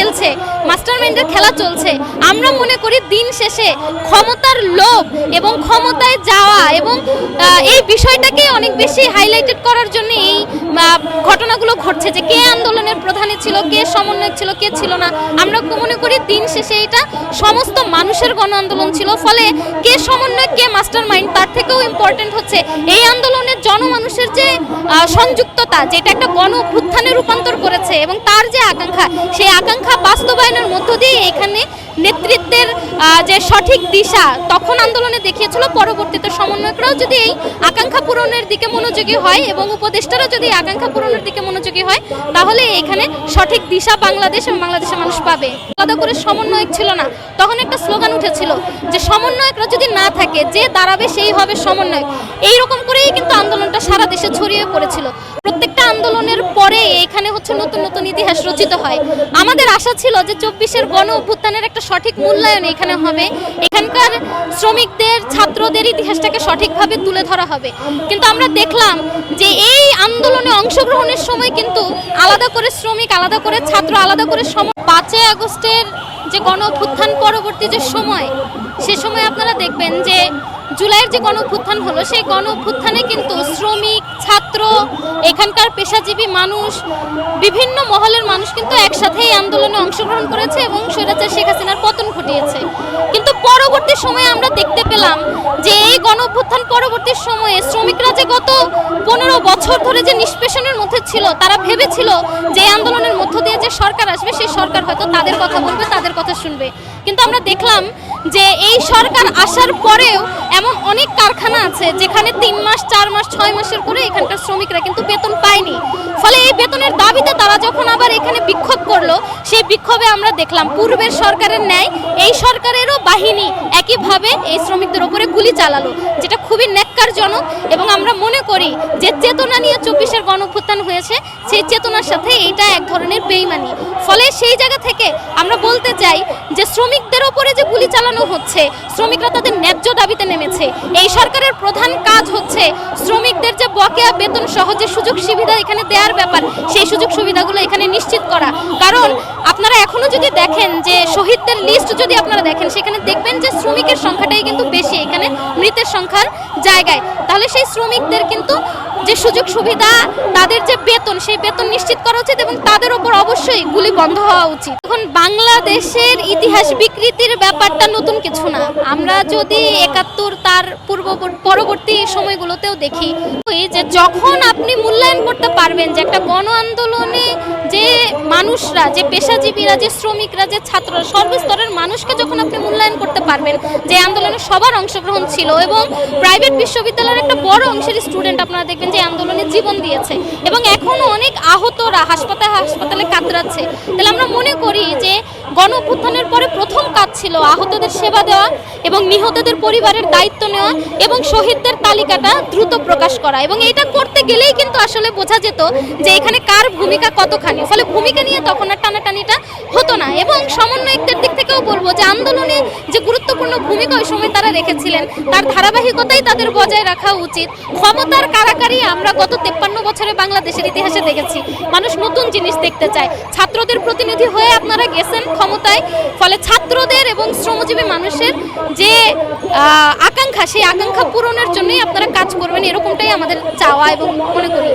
খেলছে, মাস্টার মাইন্ডের খেলা চলছে। আমরা মনে করি দিন শেষে ক্ষমতার লোভ এবং ক্ষমতায় যাওয়া এবং এই বিষয়টাকে অনেক বেশি হাইলাইটেড করার জন্য এই ঘটনাগুলো ঘটছে যে কে আন্দোলনের প্রধানে ছিল, কে সমন্বয় ছিল, কে ছিল না। আমরা মনে করি দিন শেষে এটা সমস্ত মানুষের গণ আন্দোলন ছিল। ফলে কে সমন্বয় কে মাস্টার মাইন্ড, তার থেকেও ইম্পর্টেন্ট হচ্ছে এই আন্দোলনের জনমানুষের যে সংযুক্ততা, যেটা একটা গণ অভ্যুত্থানে রূপান্তর করেছে এবং তার যে আকাঙ্ক্ষা, সেই আকাঙ্ক্ষা বাস্তবায়নের মধ্য দিয়ে এখানে নেতৃত্বের যে সঠিক দিশা, তখন আন্দোলনে দেখিয়েছিল পরবর্তীতে সমন্বয়করাও যদি এই আকাঙ্ক্ষা পূরণের দিকে মনোযোগী হয় এবং উপদেষ্টারা যদি আকাঙ্ক্ষা পূরণের দিকে মনোযোগী হয়, তাহলে এখানে সঠিক দিশা বাংলাদেশ এবং বাংলাদেশের মানুষ পাবে। আলাদা করে সমন্বয়ক ছিল না। তখন একটা স্লোগান উঠেছিল যে সমন্বয়করা যদি না থাকে, যে দাঁড়াবে সেই হবে সমন্বয়ক। এইরকম করেই কিন্তু আন্দোলনটা সারা দেশে ছড়িয়ে পড়েছিল। প্রত্যেকটা আন্দোলনের পরে এখানে হচ্ছে নতুন নতুন ইতিহাস রচিত হয়। আমাদের আশা ছিল যে চব্বিশের গণ অভ্যুত্থানের একটা সঠিক মূল্যায়ন এখানে হবে। এখানকার শ্রমিকদের, ছাত্রদের ইতিহাসটাকে সঠিকভাবে তুলে ধরা হবে। কিন্তু আমরা দেখলাম যে এই আন্দোলনে অংশগ্রহণের সময় কিন্তু আলাদা করে শ্রমিক, আলাদা করে ছাত্র, আলাদা করে সম পাঁচই আগস্টের যে গণ অভ্যুত্থান পরবর্তী যে সময়, সে সময় আপনারা দেখবেন যে জুলাইয়ের যে গণ অভ্যুত্থান হলো, সেই গণ অভ্যুত্থানে কিন্তু শ্রমিক, ছাত্র, এখানকার পেশাজীবী মানুষ, বিভিন্ন মহলের মানুষ কিন্তু একসাথে এই আন্দোলনে অংশগ্রহণ করেছে এবং স্বৈরাচার শেখ হাসিনার পতন ঘটিয়েছে। কিন্তু পরবর্তী সময়ে আমরা দেখতে পেলাম যে গণ অভ্যুত্থান পরবর্তী সময়ে শ্রমিকরা যে গত পনেরো বছর ধরে যে নিষ্পেষণের মধ্যে ছিল, তারা ভেবেছিল যে আন্দোলনের মধ্য দিয়ে যে সরকার আসবে, সেই সরকার হয়তো তাদের কথা বলবে, তাদের কথা শুনবে। কিন্তু আমরা দেখলাম যে এই সরকার আসার পরেও এমন অনেক কারখানা আছে, যেখানে তিন মাস, চার মাস, ছয় মাসের করে এখানকার শ্রমিকরা কিন্তু বেতন পায়নি। ফলে এই বেতনের দাবিতে তারা যখন আবার এখানে বিক্ষোভ করল, সেই বিক্ষোভে আমরা দেখলাম পূর্বের সরকারের ন্যায় এই সরকারেরও বাহিনী একইভাবে এই শ্রমিকদের উপরে গুলি চালালো। যেটা খুবই ন্যাক্কারজনক এবং আমরা মনে করি যে চেতনা নিয়ে চব্বিশের গণঅভ্যুত্থান হয়েছে, সেই চেতনার সাথে এইটা এক ধরনের বেইমানি। ফলে সেই জায়গা থেকে আমরা বলতে চাই যে শ্রমিকদের ওপরে যে গুলি চালানো হচ্ছে, শ্রমিকরা তাদের ন্যায্য দাবিতে নেমেছে। এই সরকারের প্রধান কাজ হচ্ছে শ্রমিকদের যে বকেয়া বেতন সহজে সুযোগ সুবিধা এখানে দেওয়ার ব্যাপার, সেই সুযোগ সুবিধাগুলো এখানে নিশ্চিত করা। কারণ আপনারা এখনও যদি দেখেন যে শহীদদের লিস্ট যদি আপনারা দেখেন, সেখানে দেখবেন যে শ্রমিকের সংখ্যাটাই কিন্তু বেশি এখানে মৃতের সংখ্যার জায়গায়। তাহলে সেই শ্রমিকদের কিন্তু যে সুযোগ সুবিধা, তাদের যে বেতন, সেই বেতন নিশ্চিত করা উচিত এবং তাদের ওপর অবশ্যই গুলি বন্ধ হওয়া উচিত। এখন বাংলাদেশের ইতিহাস বিকৃতির ব্যাপারটা নতুন কিছু না। আমরা যদি একাত্তর তার পূর্ব পরবর্তী সময়গুলোতেও দেখি যে যখন আপনি মূল্যায়ন করতে পারবেন যে একটা গণ আন্দোলনে যে মানুষরা, যে পেশাজীবীরা, যে শ্রমিকরা, যে ছাত্ররা, সর্বস্তরের মানুষকে যখন আপনি মূল্যায়ন করতে পারবেন, যে আন্দোলনে সবার অংশগ্রহণ ছিল এবং প্রাইভেট বিশ্ববিদ্যালয়ের একটা বড় অংশের স্টুডেন্ট আপনারা দেখবেন যে আন্দোলনে জীবন দিয়েছে এবং এখনও অনেক আহতরা হাসপাতালে হাসপাতালে কাতরাচ্ছে। তাহলে আমরা মনে করি যে গণ অভ্যুত্থানের পরে প্রথম কাজ ছিল আহতদের সেবা দেওয়া এবং নিহতদের পরিবারের দায়িত্ব নেওয়া এবং শহীদদের তালিকাটা দ্রুত প্রকাশ করা। এবং এটা করতে গেলেই কিন্তু আসলে বোঝা যেত যে এখানে কার ভূমিকা কতখানি। ফলে ভূমিকা নিয়ে তখন আর টানাটানিটা হতো না। এবং সমন্বয়কদের দিক থেকেও বলব যে আন্দোলনে যে গুরুত্বপূর্ণ ভূমিকা ওই সময় তারা রেখেছিলেন, তার ধারাবাহিকতাই তাদের বজায় রাখা উচিত। ক্ষমতার কারাকারি আমরা গত তেপ্পান্ন বছরে বাংলাদেশের ইতিহাসে দেখেছি মানুষ নতুন জিনিস দেখতে চায়। ছাত্রদের প্রতিনিধি হয়ে আপনারা গেছেন ক্ষমতায়। ফলে ছাত্রদের এবং শ্রমজীবী মানুষের যে আকাঙ্ক্ষা, সেই আকাঙ্ক্ষা পূরণের জন্যই আপনারা কাজ করবেন। এরকমটাই আমাদের চাওয়া এবং মনে করি।